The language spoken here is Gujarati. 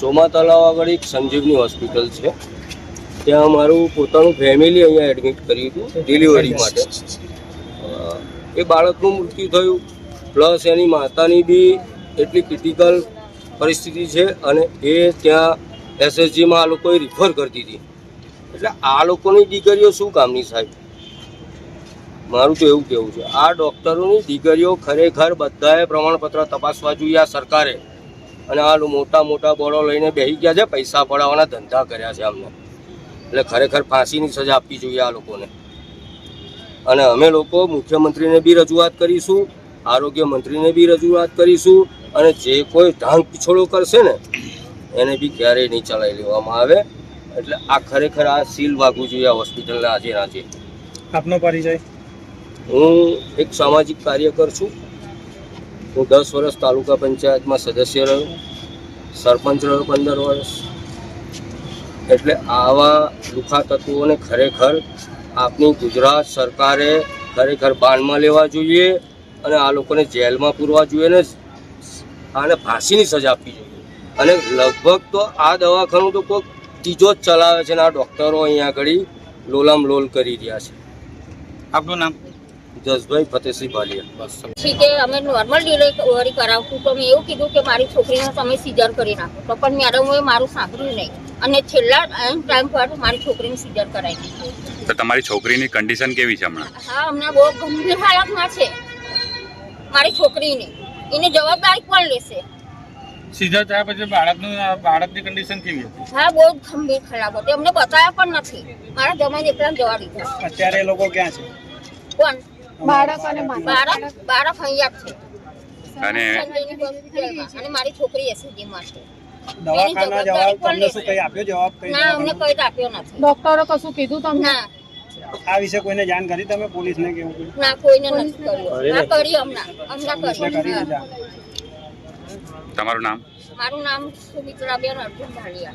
સોમા તલાવ આગળ એક સંજીવની હોસ્પિટલ છે. ત્યાં મારું પોતાનું ફેમિલી અહીંયા એડમિટ કર્યું હતું ડિલિવરી માટે. એ બાળકનું મૃત્યુ થયું. પ્લસ એની માતાની બી એટલી ક્રિટિકલ પરિસ્થિતિ છે અને એ ત્યાં એસએસજીમાં આ લોકોએ રિફર કરતી હતી. એટલે આ લોકોની દીકરીઓ શું કામની સાહેબ? મારું તો એવું કેવું છે. આ ડૉક્ટરોની દીકરીઓ ખરેખર બધાએ પ્રમાણપત્ર તપાસવા જોઈએ આ સરકારે. અને આ મોટા મોટા બોર્ડો લઈને બેસી ગયા છે પૈસા પડાવવાના ધંધા કર્યા છે અમને. એટલે ખરેખર ફાંસીની સજા આપવી જોઈએ આ લોકોને. અને અમે લોકો મુખ્યમંત્રીને બી રજૂઆત કરીશું આરોગ્ય મંત્રીને બી રજૂઆત કરીશું અને જે કોઈ ઢાંગ પીછોડો કરશે ને એને બી ક્યારેય નહીં ચલાવી લેવામાં આવે. એટલે આ ખરેખર આ સીલ વાગવું જોઈએ આ હોસ્પિટલના આજે આજે. આપનો પરિચય? હું એક સામાજિક કાર્યકર છું. હું દસ વર્ષ તાલુકા પંચાયતમાં સદસ્ય રહ્યો, સરપંચ રહ્યો પંદર વર્ષ. એટલે આવા લુખા તત્વોને ખરેખર આપની ગુજરાત સરકારે ખરેખર બાનમાં લેવા જોઈએ અને આ લોકોને જેલમાં પૂરવા જોઈએ ને આને ફાંસીની સજા આપવી જોઈએ. અને લગભગ તો આ દવાખાનું તો કોઈ ત્રીજો જ ચલાવે છે ને આ ડૉક્ટરો અહીંયા આગળ લોલામ લોલ કરી રહ્યા છે. આપનું નામ? જસભાઈ ફતેસિંહ ભાલિયા. પછી કે અમે નોર્મલ ડિલિવરી કરાવશું તો મેં એવું કીધું કે મારી છોકરીને તમે સીઝર કરી નાખો. તો પણ મેડમોએ મારું સાંભળ્યું નહીં. અને છેલ્લા ટાઈમ પર મારી છોકરીને સીઝર કરાવી દીધી. તો તમારી છોકરીની કન્ડિશન કેવી છે હમણાં? હા હમણાં બહુ ગંભીર હાલતમાં છે. મારી છોકરીની. એની જવાબદારી કોણ લેશે? સીધા થયા પછી બાળકનું બાળકની કન્ડિશન કેવી હતી? હા બહુ ગંભીર ખરાબ હતી. અમને બતાવ્યા પણ નથી. મારા જમાઈને એકલા જવા દીધા અત્યારે લોકો ક્યાં છે? કોણ? બાળક અને બાળક બાળક અહીંયા છે. અને અને મારી છોકરી એસએજીમાં છે દવાખાના જવાબ તમને શું કઈ આપ્યો જવાબ? કઈ ના અમને કઈ આપ્યો નથી. ડોક્ટરો કશું કીધું તમને? આ વિશે કોઈને જાણ કરી તમે પોલીસને કેવું ના કોઈને નથી કર્યું. ના કરી હમણાં હમણાં કરી તમારું નામ? મારું નામ સુમિત્રાબેન અર્જુન ભાલિયા